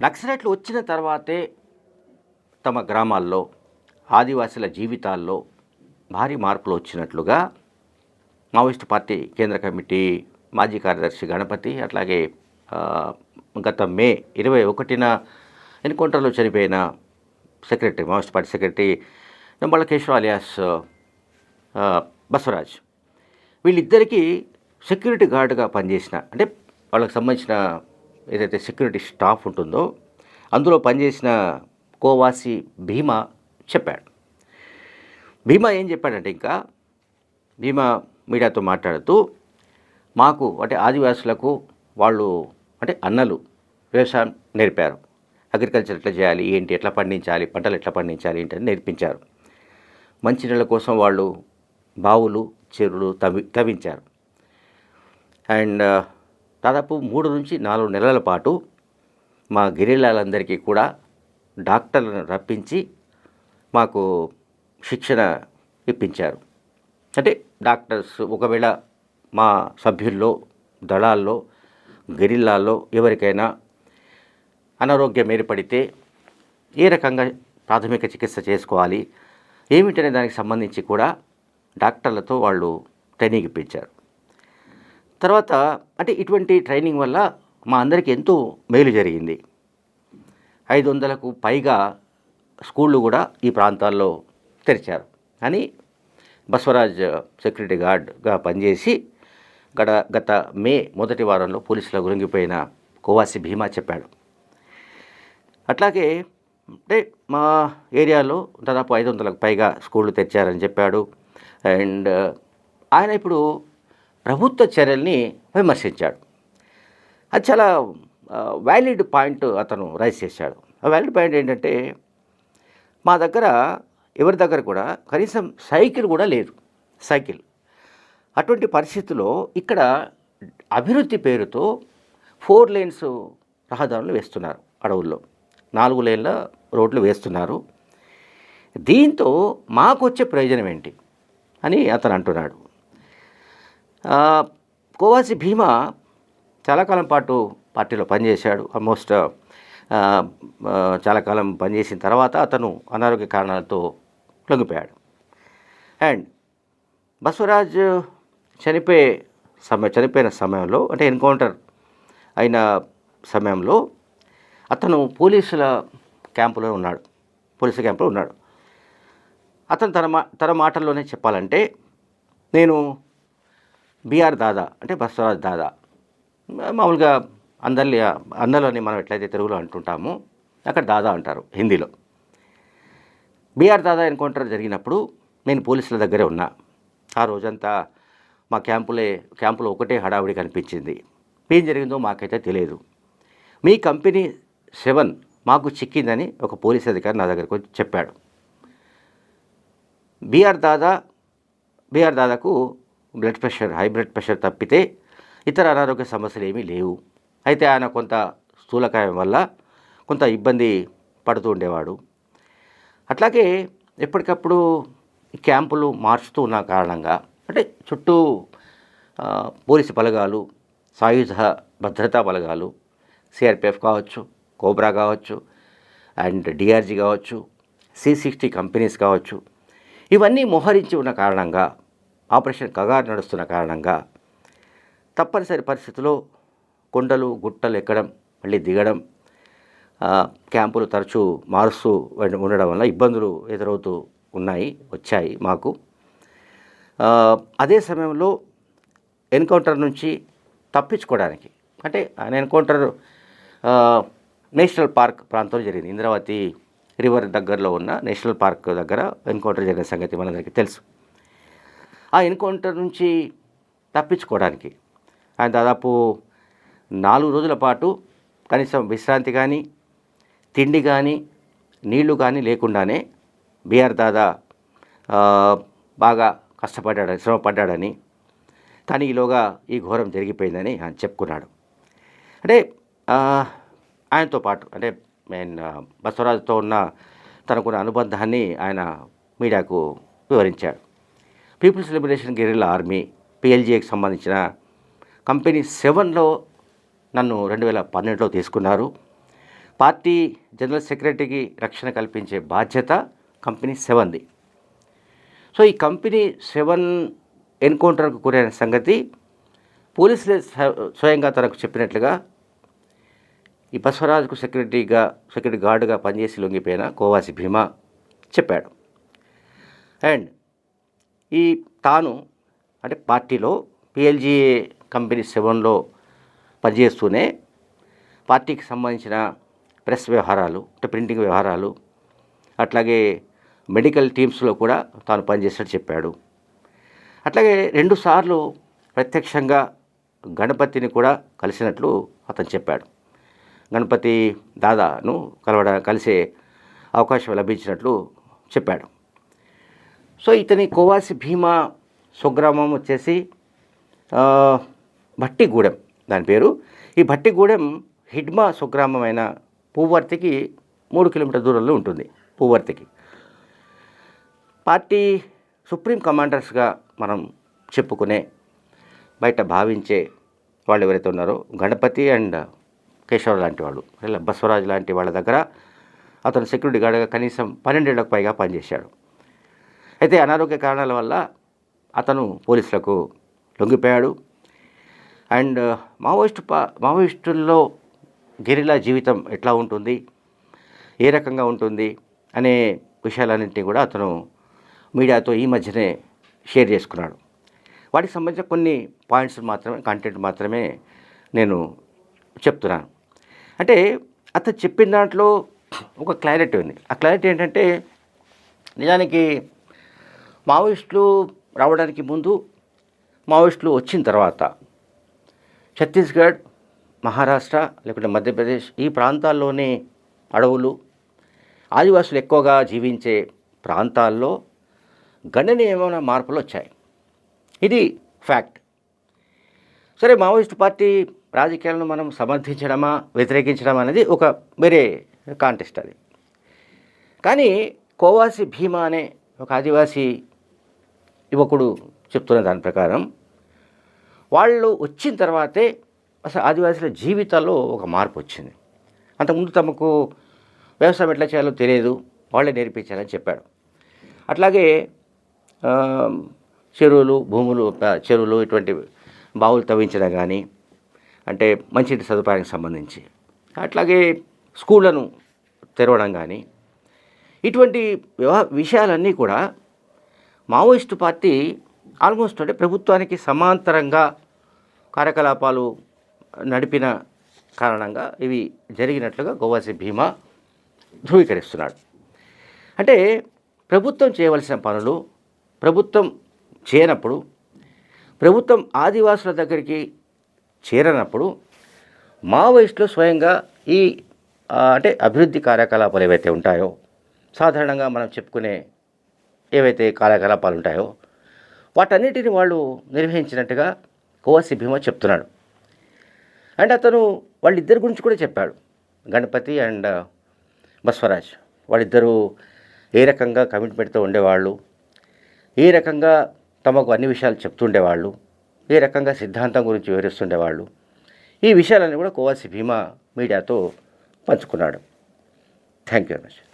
నక్సలైట్లు వచ్చిన తర్వాతే తమ గ్రామాల్లో ఆదివాసుల జీవితాల్లో భారీ మార్పులు వచ్చినట్లుగా మావోయిస్టు పార్టీ కేంద్ర కమిటీ మాజీ కార్యదర్శి గణపతి అట్లాగే గత మే ఇరవై ఒకటిన ఎన్కౌంటర్లో చనిపోయిన secretary Maoist party secretary Nambala Keshava alias Basavaraj. వీళ్ళిద్దరికీ సెక్యూరిటీ గార్డుగా పనిచేసిన అంటే వాళ్ళకి సంబంధించిన ఏదైతే సెక్యూరిటీ స్టాఫ్ ఉంటుందో అందులో పనిచేసిన కోవాసి భీమా చెప్పాడు. భీమా ఏం చెప్పాడంటే ఇంకా భీమా మీడియాతో మాట్లాడుతూ మాకు అంటే ఆదివాసులకు వాళ్ళు అంటే అన్నలు వ్యవసాయం నేర్పారు. అగ్రికల్చర్ ఎట్లా చేయాలి ఏంటి ఎట్లా పండించాలి పంటలు ఎట్లా పండించాలి ఏంటి అని నేర్పించారు. మంచినీళ్ళ కోసం వాళ్ళు బావులు చెరువులు తవ్వి తవ్వించారు. అండ్ దాదాపు మూడు నుంచి నాలుగు నెలల పాటు మా గిరిలాలందరికీ కూడా డాక్టర్లను రప్పించి మాకు శిక్షణ ఇప్పించారు. అంటే డాక్టర్స్ ఒకవేళ మా సభ్యుల్లో దళాల్లో గెరిల్లాల్లో ఎవరికైనా అనారోగ్యం ఏర్పడితే ఏ రకంగా ప్రాథమిక చికిత్స చేసుకోవాలి ఏమిటనే దానికి సంబంధించి కూడా డాక్టర్లతో వాళ్ళు ట్రైనింగ్ ఇప్పించారు. తర్వాత అంటే ఇటువంటి ట్రైనింగ్ వల్ల మా అందరికీ ఎంతో మేలు జరిగింది. ఐదు వందలకు పైగా స్కూళ్ళు కూడా ఈ ప్రాంతాల్లో తెరిచారు. అని బసవరాజ్ సెక్యూరిటీ గార్డ్గా పనిచేసి గడ గత మే మొదటి వారంలో పోలీసుల గురింగిపోయిన కోవాసి భీమా చెప్పాడు. అట్లాగే అంటే మా ఏరియాలో దాదాపు ఐదు వందలకు పైగా స్కూళ్ళు తెచ్చారని చెప్పాడు. అండ్ ఆయన ఇప్పుడు ప్రభుత్వ చర్యల్ని విమర్శించాడు. అది చాలా వ్యాలిడ్ పాయింట్ అతను రైజ్ చేశాడు. ఆ వ్యాలిడ్ పాయింట్ ఏంటంటే మా దగ్గర ఎవరి దగ్గర కూడా కనీసం సైకిల్ కూడా లేదు. సైకిల్. అటువంటి పరిస్థితుల్లో ఇక్కడ అభివృద్ధి పేరుతో ఫోర్ లేన్స్ రహదారులు వేస్తున్నారు అడవుల్లో. నాలుగు లేన్ల రోడ్లు వేస్తున్నారు. దీంతో మాకు వచ్చే ప్రయోజనం ఏంటి? అని అతను అంటున్నాడు. కోవాసి భీమా చాలా కాలం పాటు పార్టీలో పనిచేశాడు. ఆల్మోస్ట్ చాలా కాలం పనిచేసిన తర్వాత అతను అనారోగ్య కారణాలతో లొంగిపోయాడు. అండ్ బసవరాజ్ చనిపోయే సమయం చనిపోయిన సమయంలో అంటే ఎన్కౌంటర్ అయిన సమయంలో అతను పోలీసుల క్యాంపులో ఉన్నాడు. పోలీసుల క్యాంపులో ఉన్నాడు. అతను తన మా తన మాటల్లోనే చెప్పాలంటే నేను బీఆర్ దాదా అంటే బస్వరాజ్ దాదా. మామూలుగా అందరి అన్నలని మనం ఎట్లయితే తెలుగులో అంటుంటామో అక్కడ దాదా అంటారు హిందీలో. బీఆర్ దాదా ఎన్కౌంటర్ జరిగినప్పుడు నేను పోలీసుల దగ్గరే ఉన్నా. ఆ రోజంతా మా క్యాంపులే క్యాంపులో ఒకటే హడావిడి కనిపించింది. ఏం జరిగిందో మాకైతే తెలియదు. మీ కంపెనీ సెవెన్ మాకు చిక్కిందని ఒక పోలీస్ అధికారి నా దగ్గరకు చెప్పాడు. BR Dada BR దాదాకు blood pressure high blood pressure తప్పితే ఇతర అనారోగ్య సమస్యలు ఏమీ లేవు. అయితే ఆయన కొంత స్థూలకాయం వల్ల కొంత ఇబ్బంది పడుతూ ఉండేవాడు. అట్లాగే ఎప్పటికప్పుడు క్యాంపులు మార్చుతూ ఉన్న కారణంగా అంటే చుట్టూ పోలీసు బలగాలు సాయుధ భద్రతా బలగాలు సిఆర్పిఎఫ్ కావచ్చు కోబ్రా కావచ్చు అండ్ డిఆర్జీ కావచ్చు సి సిక్స్టీ కంపెనీస్ కావచ్చు ఇవన్నీ మోహరించి ఉన్న కారణంగా ఆపరేషన్ కగారు నడుస్తున్న కారణంగా తప్పనిసరి పరిస్థితిలో కొండలు గుట్టలు ఎక్కడం మళ్ళీ దిగడం క్యాంపులు తరచూ మారుస్తూ ఉండడం వల్ల ఇబ్బందులు ఎదురవుతూ ఉన్నాయి వచ్చాయి మాకు. అదే సమయంలో ఎన్కౌంటర్ నుంచి తప్పించుకోవడానికి అంటే ఆయన ఎన్కౌంటర్ నేషనల్ పార్క్ ప్రాంతంలో జరిగింది. ఇంద్రావతి రివర్ దగ్గరలో ఉన్న నేషనల్ పార్క్ దగ్గర ఎన్కౌంటర్ జరిగిన సంగతి మనందరికీ తెలుసు. ఆ ఎన్కౌంటర్ నుంచి తప్పించుకోవడానికి. ఆయన దాదాపు నాలుగు రోజుల పాటు కనీసం విశ్రాంతి కానీ తిండి కానీ నీళ్ళు కానీ లేకుండానే బీఆర్ దాదా బాగా కష్టపడ్డాడని శ్రమ పడ్డాడని కానీ ఈలోగా ఈ ఘోరం జరిగిపోయిందని ఆయన చెప్పుకున్నాడు. అంటే ఆయనతో పాటు అంటే మెయిన్ బసవరాజుతో ఉన్న తనకున్న అనుబంధాన్ని ఆయన మీడియాకు వివరించాడు పీపుల్స్ లిబరేషన్ గెరిల్లా ఆర్మీ పిఎల్జీకి సంబంధించిన కంపెనీ సెవెన్లో నన్ను రెండు వేల పన్నెండులో తీసుకున్నారు. పార్టీ జనరల్ సెక్రటరీకి రక్షణ కల్పించే బాధ్యత కంపెనీ సెవెన్ది. సో ఈ కంపెనీ సెవెన్ ఎన్కౌంటర్కు గురైన సంగతి పోలీసులే స్వయంగా తనకు చెప్పినట్లుగా ఈ బస్వరాజ్కు సెక్రటరీగా సెక్యూరిటీ గార్డుగా పనిచేసి లొంగిపోయిన కోవాసి భీమా చెప్పాడు. అండ్ ఈ తాను అంటే పార్టీలో పిఎల్జీఏ కంపెనీ సెవెన్లో పనిచేస్తూనే పార్టీకి సంబంధించిన ప్రెస్ వ్యవహారాలు అంటే ప్రింటింగ్ వ్యవహారాలు అట్లాగే మెడికల్ టీమ్స్లో కూడా తాను పనిచేసినట్టు చెప్పాడు. అట్లాగే రెండుసార్లు ప్రత్యక్షంగా గణపతిని కూడా కలిసినట్లు అతను చెప్పాడు. గణపతి దాదాను కలవడ కలిసే అవకాశం లభించినట్లు చెప్పాడు. సో ఇతని కోవాసి భీమా స్వగ్రామం వచ్చేసి భట్టిగూడెం. దాని పేరు. ఈ భట్టిగూడెం హిడ్మా స్వగ్రామమైన పూవర్తికి మూడు కిలోమీటర్ దూరంలో ఉంటుంది పూవర్తికి. పార్టీ సుప్రీం కమాండర్స్గా మనం చెప్పుకునే బయట భావించే వాళ్ళు ఎవరైతే ఉన్నారో గణపతి అండ్ కేశవ లాంటి వాళ్ళు బస్వరాజ్ లాంటి వాళ్ళ దగ్గర అతను సెక్యూరిటీ గార్డ్గా కనీసం పన్నెండేళ్ళకు పైగా పనిచేశాడు. అయితే అనారోగ్య కారణాల వల్ల అతను పోలీసులకు లొంగిపోయాడు. అండ్ uh, మావోయిస్టు పా మావోయిస్టుల్లో గెరిలా జీవితం ఎట్లా ఉంటుంది? ఏ రకంగా ఉంటుంది? అనే విషయాలన్నింటినీ కూడా అతను మీడియాతో ఈ మధ్యనే షేర్ చేసుకున్నాడు. వాటికి సంబంధించిన కొన్ని పాయింట్స్ మాత్రమే కంటెంట్ మాత్రమే నేను చెప్తున్నాను. అంటే అతను చెప్పిన దాంట్లో ఒక క్లారిటీ ఉంది. ఆ క్లారిటీ ఏంటంటే నిజానికి మావోయిస్టులు రావడానికి ముందు మావోయిస్టులు వచ్చిన తర్వాత ఛత్తీస్గఢ్ మహారాష్ట్ర లేకుంటే మధ్యప్రదేశ్ ఈ ప్రాంతాల్లోనే అడవులు ఆదివాసులు ఎక్కువగా జీవించే ప్రాంతాల్లో గణనీయమైన మార్పులు వచ్చాయి. ఇది ఫ్యాక్ట్. సరే మావోయిస్ట్ పార్టీ రాజకీయాలను మనం సమర్థించడమా వ్యతిరేకించడమా అనేది ఒక వేరే కాంటెస్ట్ అది. కానీ కోవాసి భీమా అనే ఒక ఆదివాసీ యువకుడు చెప్తున్న దాని ప్రకారం వాళ్ళు వచ్చిన తర్వాతే అసలు ఆదివాసుల జీవితాల్లో ఒక మార్పు వచ్చింది. అంతకుముందు తమకు వ్యవసాయం ఎట్లా చేయాలో తెలియదు వాళ్ళే నేర్పించాలని చెప్పాడు. అట్లాగే చెరువులు భూములు చెరువులు ఇటువంటి బావులు తవ్వించడం కానీ అంటే మంచినీటి సదుపాయానికి సంబంధించి అట్లాగే స్కూళ్ళను తెరవడం కానీ ఇటువంటి వ్యవ విషయాలన్నీ కూడా మావోయిస్టు పార్టీ ఆల్మోస్ట్ అంటే ప్రభుత్వానికి సమాంతరంగా కార్యకలాపాలు నడిపిన కారణంగా ఇవి జరిగినట్లుగా గోవాసి భీమా ధృవీకరిస్తున్నాడు. అంటే ప్రభుత్వం చేయవలసిన పనులు ప్రభుత్వం చేయనప్పుడు ప్రభుత్వం ఆదివాసుల దగ్గరికి చేరనప్పుడు మావోయిస్టులు స్వయంగా ఈ అంటే అభివృద్ధి కార్యకలాపాలు ఏవైతే ఉంటాయో సాధారణంగా మనం చెప్పుకునే ఏవైతే కార్యకలాపాలు ఉంటాయో వాటన్నిటిని వాళ్ళు నిర్వహించినట్టుగా కోవసి భీమ చెప్తున్నాడు. అండ్ అతను వాళ్ళిద్దరి గురించి కూడా చెప్పాడు. గణపతి అండ్ బస్వరాజ్ వాళ్ళిద్దరూ ఏ రకంగా కమిట్మెంట్తో ఉండేవాళ్ళు ఏ రకంగా తమకు అన్ని విషయాలు చెప్తుండేవాళ్ళు ఏ రకంగా సిద్ధాంతం గురించి వివరిస్తుండేవాళ్ళు ఈ విషయాలన్నీ కూడా కోవాసి భీమా మీడియాతో పంచుకున్నాడు. Thank you very much.